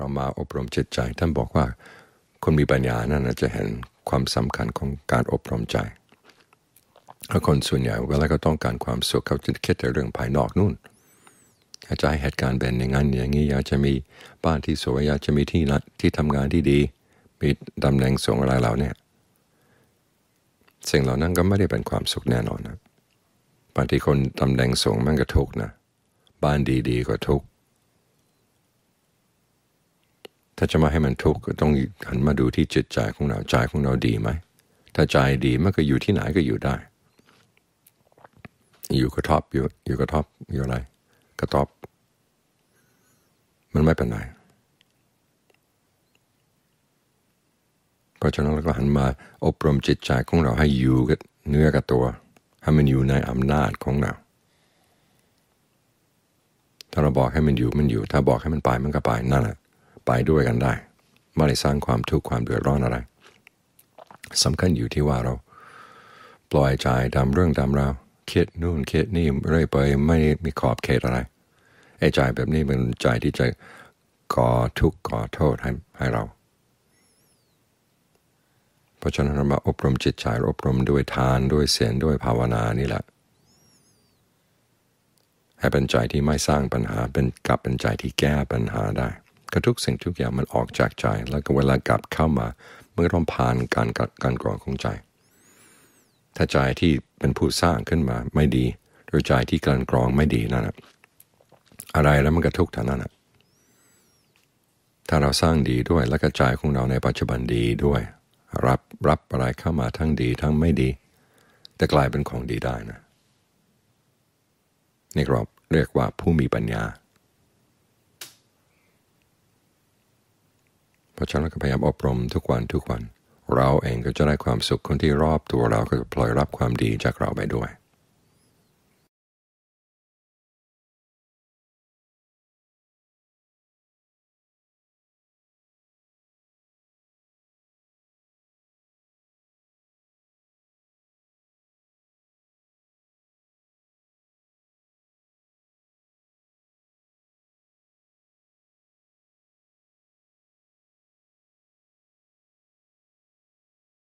เรามาอบรมจิตใจ ท่านบอกว่าคนมีปัญญานั่นจะเห็นความสำคัญของการอบรมใจถ้าคนส่วนใหญ่เวลาก็ต้องการความสุขเขาจะคิดแต่เรื่องภายนอกนู่นอาจจะให้เหตุการณ์เป็นอย่างนั้นอย่างนี้อยากจะมีบ้านที่สวยอยากจะมีที่ที่ทำงานที่ดี มีตำแหน่งสูงอะไรเรานี่ยสิ่งเหล่านั้นก็ไม่ได้เป็นความสุขแน่นอนนะบางทีคนตำแหน่งสูงมันก็ทุกนะบ้านดีๆก็ทุกข์ ถ้าจะมาให้มันทุกข์ก็ต้องหันมาดูที่จิตใจของเราใจของเราดีไหม ถ้าใจดีมันก็อยู่ที่ไหนก็อยู่ได้ อยู่กระทบอยู่อยู่กระทบอยู่อะไร กระทบมันไม่เป็นไรเพราะฉะนั้นเราก็หันมาอบรมจิตใจของเราให้อยู่กับเนื้อกับตัว ให้มันอยู่ในอำนาจของเรา ถ้าเราบอกให้มันอยู่มันอยู่ ถ้าบอกให้มันไปมันก็ไปนั่นแหละ ไปด้วยกันได้ ไม่ได้สร้างความทุกข์ความเดือดร้อนอะไรสำคัญอยู่ที่ว่าเราปล่อยใจทำเรื่องทำเราคิดนู่นคิดนี่เรื่อยไปไม่มีขอบเขตอะไรไอ้ใจแบบนี้เป็นใจที่จะก่อทุกข์ก่อโทษให้ให้เรา เพราะฉะนั้นเรามาอบรมจิตใจอบรมด้วยทานด้วยเสียนด้วยภาวนานี่แหละ ให้เป็นใจที่ไม่สร้างปัญหาเป็นกลับเป็นใจที่แก้ปัญหาได้ ก็ทุกสิ่งทุกอย่างมันออกจากใจ แล้วก็เวลากลับเข้ามาเมื่อต้องผ่านการการกรองของใจ ถ้าใจที่เป็นผู้สร้างขึ้นมาไม่ดี หรือใจที่การกรองไม่ดีนั่นนะอะไรแล้วมันก็ทุกข์ท่านั้นนะถ้าเราสร้างดีด้วยแล้วก็ใจของเราในปัจจุบันดีด้วย รับรับอะไรเข้ามาทั้งดีทั้งไม่ดี แต่กลายเป็นของดีได้นะนี่เราเรียกว่าผู้มีปัญญาเพราะ ฉันก็พยายามอบรมทุกวันทุกวัน เราเองก็จะได้ความสุขคนที่รอบตัวเราก็จะพลอยรับความดีจากเราไปด้วย